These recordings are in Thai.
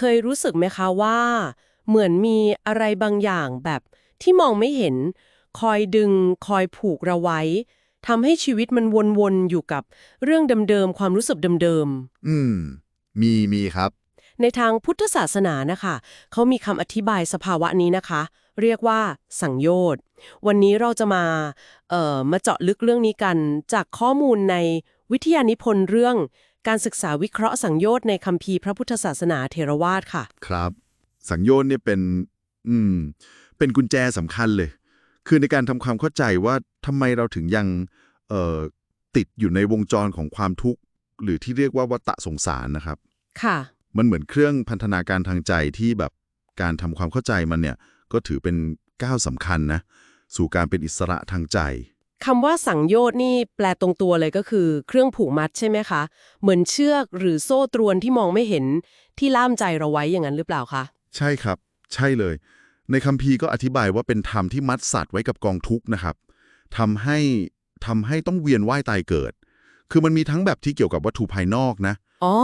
เคยรู้สึกไหมคะว่า เหมือนมีอะไรบางอย่างแบบที่มองไม่เห็น คอยดึง คอยผูกเราไว้ทำให้ชีวิตมันวนๆอยู่กับเรื่องเดิมๆความรู้สึกเดิมอืม มีมีครับๆในทางพุทธศาสนานะคะเขามีคำอธิบายสภาวะนี้นะคะ เรียกว่าสังโยชน์วันนี้เราจะมาเอ่อมาเจาะลึกเรื่องนี้กัน จากข้อมูลในวิทยานิพนธ์เรื่อง การศึกษาวิเคราะห์สังโยชน์ในคัมภีร์พระพุทธศาสนาเทรวาสค่ะ ครับ สังโยชน์เนี่ยเป็น อืม เป็นกุญแจสำคัญเลย คือในการทำความเข้าใจว่าทำไมเราถึงยัง เอ่อ ติดอยู่ในวงจรของความทุกข์ หรือที่เรียกว่าวัฏสงสารนะครับ ค่ะ มันเหมือนเครื่องพันธนาการทางใจที่แบบการทำความเข้าใจมันเนี่ย ก็ถือเป็นก้าวสำคัญนะ สู่การเป็นอิสระทางใจ คำว่าสังโยชน์นี่แปลตรงตัวเลยก็คือ เครื่องผูกมัดใช่ไหมคะ เหมือนเชือกหรือโซ่ตรวนที่มองไม่เห็นที่ล่ามใจเราไว้อย่างนั้นหรือเปล่าคะ ใช่ครับ ใช่เลย ในคัมภีร์ก็อธิบายว่าเป็นธรรมที่มัดสัตว์ไว้กับกองทุกข์นะครับทำให้ทำให้ต้องเวียนว่ายตายเกิด คือมันมีทั้งแบบที่เกี่ยวกับวัตถุภายนอกนะ อ๋อ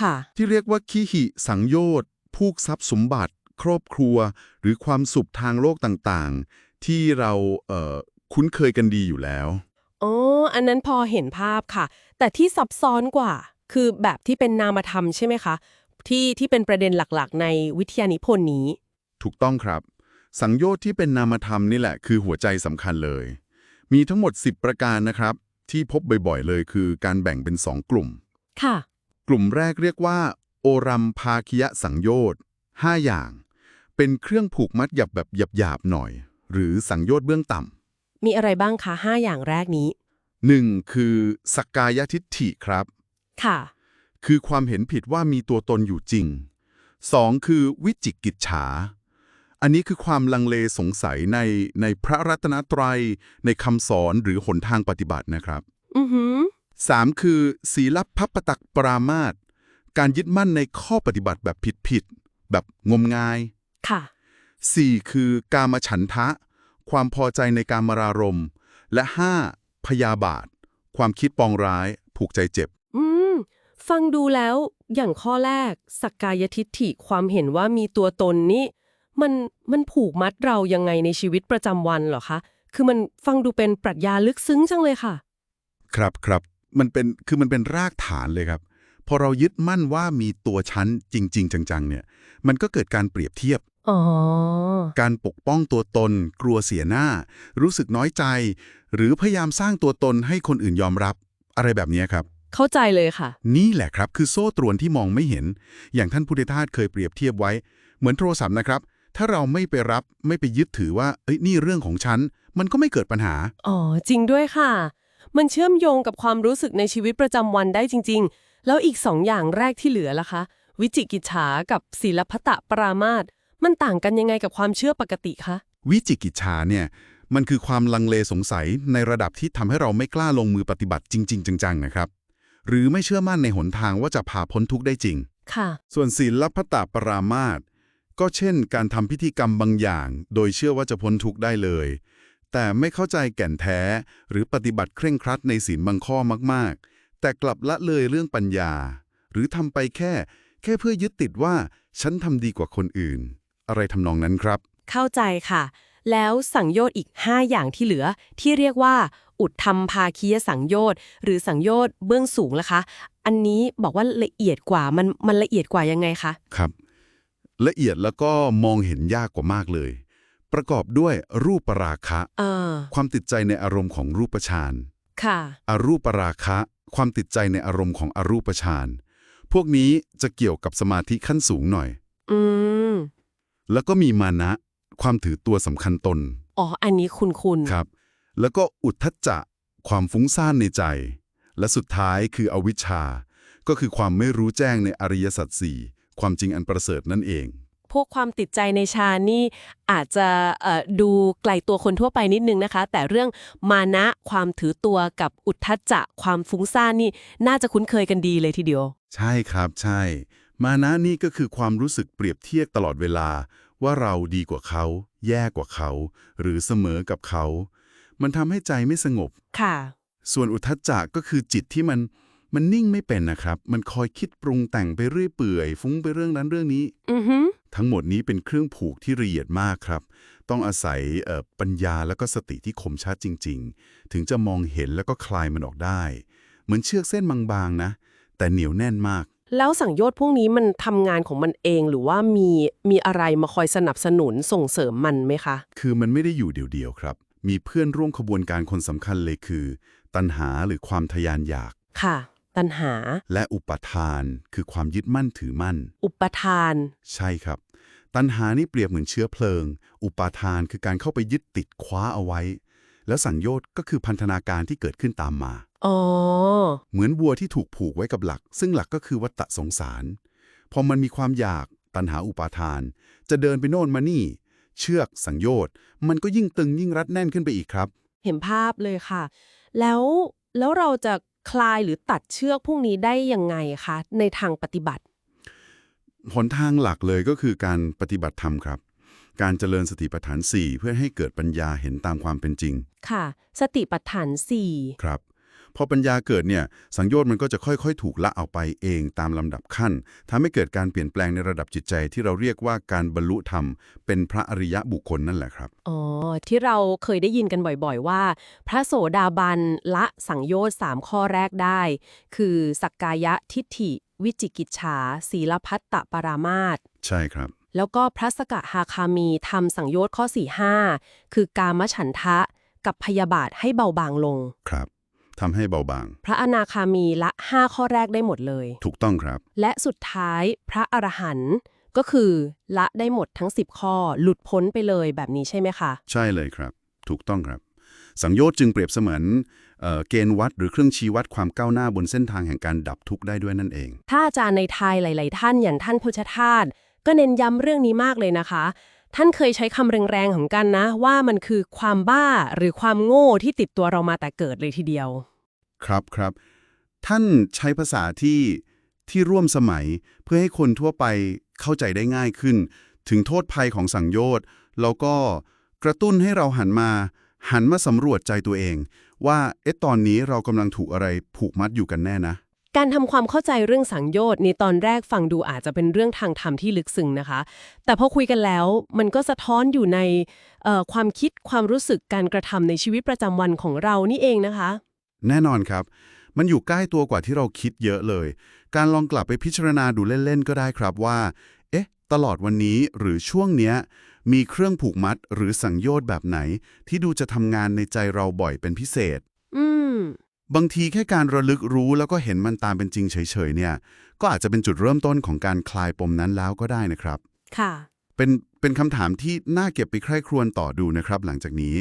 ค่ะ ที่เรียกว่าขีหิ สังโยชน์ผูกทรัพย์สมบัติ ครอบครัว หรือความสุขทางโลกต่างๆ ที่เราเอ่อ คุ้นเคยกันดีอยู่แล้วอ๋ออันนั้นพอเห็นภาพค่ะ แต่ที่ซับซ้อนกว่า คือแบบที่เป็นนามธรรมใช่ไหมคะ ที่ที่เป็นประเด็นหลักๆ ในวิทยานิพนธ์นี้ ถูกต้องครับ สังโยชน์ที่เป็นนามธรรมนี่แหละ คือหัวใจสำคัญเลย มีทั้งหมด 10 ประการนะครับ ที่พบบ่อยๆ เลยคือการแบ่งเป็น 2 กลุ่ม ค่ะ กลุ่มแรกเรียกว่า โอรัมภาคิยะสังโยชน์5อย่าง เป็นเครื่องผูกมัดหยับแบบหยาบๆหน่อย หรือสังโยชน์เบื้องต่ำ มีอะไรบ้างคะห้าอย่างแรกนี้หนึ่งคือสกกายทิฏฐิครับ ค่ะ คือความเห็นผิดว่ามีตัวตนอยู่จริง 2. คือวิจิกิจฉา อันนี้คือความลังเลสงสัยในในพระรัตนตรัย ในคำสอนหรือหนทางปฏิบัตินะครับ อือหือ 3. คือ ศีลพัปตักปรามาตการยึดมั่นในข้อปฏิบัติแบบผิดๆแบบงมงาย ค่ะ 4. คือกามฉันทะ ความพอใจในการมารารมณ์และ 5. พยาบาท ความคิดปองร้าย ผูกใจเจ็บ อืม ฟังดูแล้ว อย่างข้อแรก สักกายทิฏฐิความเห็นว่ามีตัวตนนี่มันมันผูกมัดเรายังไงในชีวิตประจำวันเหรอคะ คือมันฟังดูเป็นปรัชญาลึกซึ้งจังเลยค่ะ ครับครับมันเป็นคือมันเป็นรากฐานเลยครับ พอเรายึดมั่นว่ามีตัวชั้นจริง ๆ จังๆ เนี่ย มันก็เกิดการเปรียบเทียบ อ๋อ การปกป้องตัวตน กลัวเสียหน้า รู้สึกน้อยใจ หรือพยายามสร้างตัวตนให้คนอื่นยอมรับ อะไรแบบนี้ครับ เข้าใจเลยค่ะ นี่แหละครับคือโซ่ตรวนที่มองไม่เห็น อย่างท่านพุทธทาสเคยเปรียบเทียบไว้ เหมือนโทรศัพท์นะครับ ถ้าเราไม่ไปรับไม่ไปยึดถือว่าเอ้ยนี่เรื่องของฉัน มันก็ไม่เกิดปัญหา อ๋อ จริงด้วยค่ะ มันเชื่อมโยงกับความรู้สึกในชีวิตประจำวันได้จริง ๆ แล้วอีกสองอย่างแรกที่เหลือล่ะคะ วิจิกิจฉากับศีลพัตตปรามาต มันต่างกันยังไงกับความเชื่อปกติคะ วิจิกิจฉาเนี่ยมันคือความลังเลสงสัยในระดับที่ทำให้เราไม่กล้าลงมือปฏิบัติจริง ๆ จังๆนะครับ หรือไม่เชื่อมั่นในหนทางว่าจะพาพ้นทุกข์ได้จริง ค่ะ ส่วนศีลพัตตปรามาตก็เช่น การทำพิธีกรรมบางอย่าง โดยเชื่อว่าจะพ้นทุกข์ได้เลย แต่ไม่เข้าใจแก่นแท้ หรือปฏิบัติเคร่งครัดในศีลบางข้อมากๆ แต่กลับละเลยเรื่องปัญญา หรือทำไปแค่ แค่เพื่อยึดติดว่าฉันทำดีกว่าคนอื่น อะไรทำนองนั้นครับ เข้าใจค่ะ แล้วสังโยชน์อีก 5 อย่างที่เหลือ ที่เรียกว่า อุดธรรมภาคียสังโยชน์หรือสังโยชน์เบื้องสูงล่ะคะ อันนี้บอกว่าละเอียดกว่ามันมันละเอียดกว่ายังไงคะครับ ละเอียดแล้วก็มองเห็นยากกว่ามากเลย ประกอบด้วยรูปราคะเออความติดใจในอารมณ์ของรูปฌานค่ะอรูปราคะ ความติดใจในอารมณ์ของอรูปฌานพวกนี้จะเกี่ยวกับสมาธิขั้นสูงหน่อย อืม แล้วก็มีมานะ ความถือตัวสำคัญตน อ๋อ อันนี้คุณคุณครับ แล้วก็อุทธัจจะความฟุ้งซ่านในใจ และสุดท้ายคืออวิชชา ก็คือความไม่รู้แจ้งในอริยสัจสี่ความจริงอันประเสริฐนั่นเอง พวกความติดใจในฌานนี่อาจจะเอ่อดูไกลตัวคนทั่วไปนิดนึงนะคะ แต่เรื่องมานะความถือตัวกับอุทธัจจะความฟุ้งซ่านนี่ น่าจะคุ้นเคยกันดีเลยทีเดียว ใช่ครับใช่ มานะนี่ก็คือความรู้สึกเปรียบเทียบตลอดเวลา ว่าเราดีกว่าเขา แย่กว่าเขา หรือเสมอกับเขา มันทำให้ใจไม่สงบ ค่ะ ส่วนอุทธัจจะก็คือจิตที่มันมันนิ่งไม่เป็นนะครับ มันคอยคิดปรุงแต่งไปเรื่อยเปื่อย ฟุ้งไปเรื่องนั้นเรื่องนี้ อือฮึทั้งหมดนี้เป็นเครื่องผูกที่ละเอียดมากครับ ต้องอาศัยเอ่อปัญญาแล้วก็สติที่คมชัดจริง ๆ ถึงจะมองเห็นแล้วก็คลายมันออกได้ เหมือนเชือกเส้นบางๆนะ แต่เหนียวแน่นมาก แล้วสังโยชน์พวกนี้มันทำงานของมันเองหรือว่ามีมีอะไรมาคอยสนับสนุนส่งเสริมมันไหมคะ คือมันไม่ได้อยู่เดียวๆครับ มีเพื่อนร่วมขบวนการคนสำคัญเลยคือ ตัณหาหรือความทยานอยาก ค่ะ ตัณหา และอุปทาน คือความยึดมั่นถือมั่น อุปทาน ใช่ครับ ตัณหานี่เปรียบเหมือนเชื้อเพลิง อุปาทานคือการเข้าไปยึดติดคว้าเอาไว้ แล้วสังโยชน์ก็คือพันธนาการที่เกิดขึ้นตามมา อ๋อ เหมือนวัวที่ถูกผูกไว้กับหลัก ซึ่งหลักก็คือวัฏสงสาร พอมันมีความอยากตัณหาอุปาทาน จะเดินไปโน่นมานี่ เชือกสังโยชน์มันก็ยิ่งตึงยิ่งรัดแน่นขึ้นไปอีกครับ เห็นภาพเลยค่ะ แล้วแล้วเราจะคลายหรือตัดเชือกพวกนี้ได้ยังไงคะในทางปฏิบัติ หนทางหลักเลยก็คือการปฏิบัติธรรมครับ การเจริญสติปัฏฐาน 4 เพื่อให้เกิดปัญญาเห็นตามความเป็นจริง ค่ะ สติปัฏฐานสี่ครับพอปัญญาเกิดเนี่ยสังโยชน์มันก็จะค่อยๆ ถูกละออกไปเองตามลำดับขั้นทำให้เกิดการเปลี่ยนแปลงในระดับจิตใจที่เราเรียกว่าการบรรลุธรรม เป็นพระอริยะบุคคลนั่นแหละครับ อ๋อ ที่เราเคยได้ยินกันบ่อยๆว่า พระโสดาบันละสังโยชน์สามข้อแรกได้ คือสักกายะทิฏฐิ วิจิกิจฉาศีลพัตตปรามาตใช่ครับ แล้วก็พระสกหาคามีทำสังโยชน์ข้อ 4 5 คือกามฉันทะกับพยาบาทให้เบาบางลง ครับทำให้เบาบาง พระอนาคามีละ 5 ข้อแรกได้หมดเลย ถูกต้องครับ และสุดท้ายพระอรหันต์ก็คือละได้หมดทั้ง 10 ข้อ หลุดพ้นไปเลยแบบนี้ใช่ไหมคะ ใช่เลยครับ ถูกต้องครับ สังโยชน์จึงเปรียบเสมือนเอ่อเกณฑ์วัดหรือเครื่องชี้วัดความก้าวหน้าบนเส้นทางแห่งการดับทุกข์ได้ด้วยนั่นเอง ถ้าอาจารย์ในไทยหลาย ๆ ท่านอย่างท่านพุทธทาส ก็เน้นย้ำเรื่องนี้มากเลยนะคะ ท่านเคยใช้คำแรงๆของกันนะ ว่ามันคือความบ้าหรือความโง่ที่ติดตัวเรามาแต่เกิดเลยทีเดียว ครับครับ ท่านใช้ภาษาที่ที่ร่วมสมัยเพื่อให้คนทั่วไปเข้าใจได้ง่ายขึ้น ถึงโทษภัยของสังโยชน์แล้วก็กระตุ้นให้เราหันมา หันมาสำรวจใจตัวเอง ว่าเอ๊ะตอนนี้เรากำลังถูกอะไรผูกมัดอยู่กันแน่นะ การทำความเข้าใจเรื่องสังโยชน์ในตอนแรกฟังดูอาจจะเป็นเรื่องทางธรรมที่ลึกซึ้งนะคะ แต่พอคุยกันแล้วมันก็สะท้อนอยู่ในความคิดความรู้สึกการกระทำในชีวิตประจำวันของเรานี่เองนะคะ แน่นอนครับ มันอยู่ใกล้ตัวกว่าที่เราคิดเยอะเลย การลองกลับไปพิจารณาดูเล่นๆก็ได้ครับว่า เอ๊ะ ตลอดวันนี้หรือช่วงเนี้ยมีเครื่องผูกมัดหรือสังโยชน์แบบไหน ที่ดูจะทำงานในใจเราบ่อยเป็นพิเศษ บางทีแค่การระลึกรู้แล้วก็เห็นมันตามเป็นจริงเฉยๆเนี่ย ก็อาจจะเป็นจุดเริ่มต้นของการคลายปมนั้นแล้วก็ได้นะครับ ค่ะ เป็นเป็นคำถามที่น่าเก็บไปใคร่ครวญต่อดูนะครับ หลังจากนี้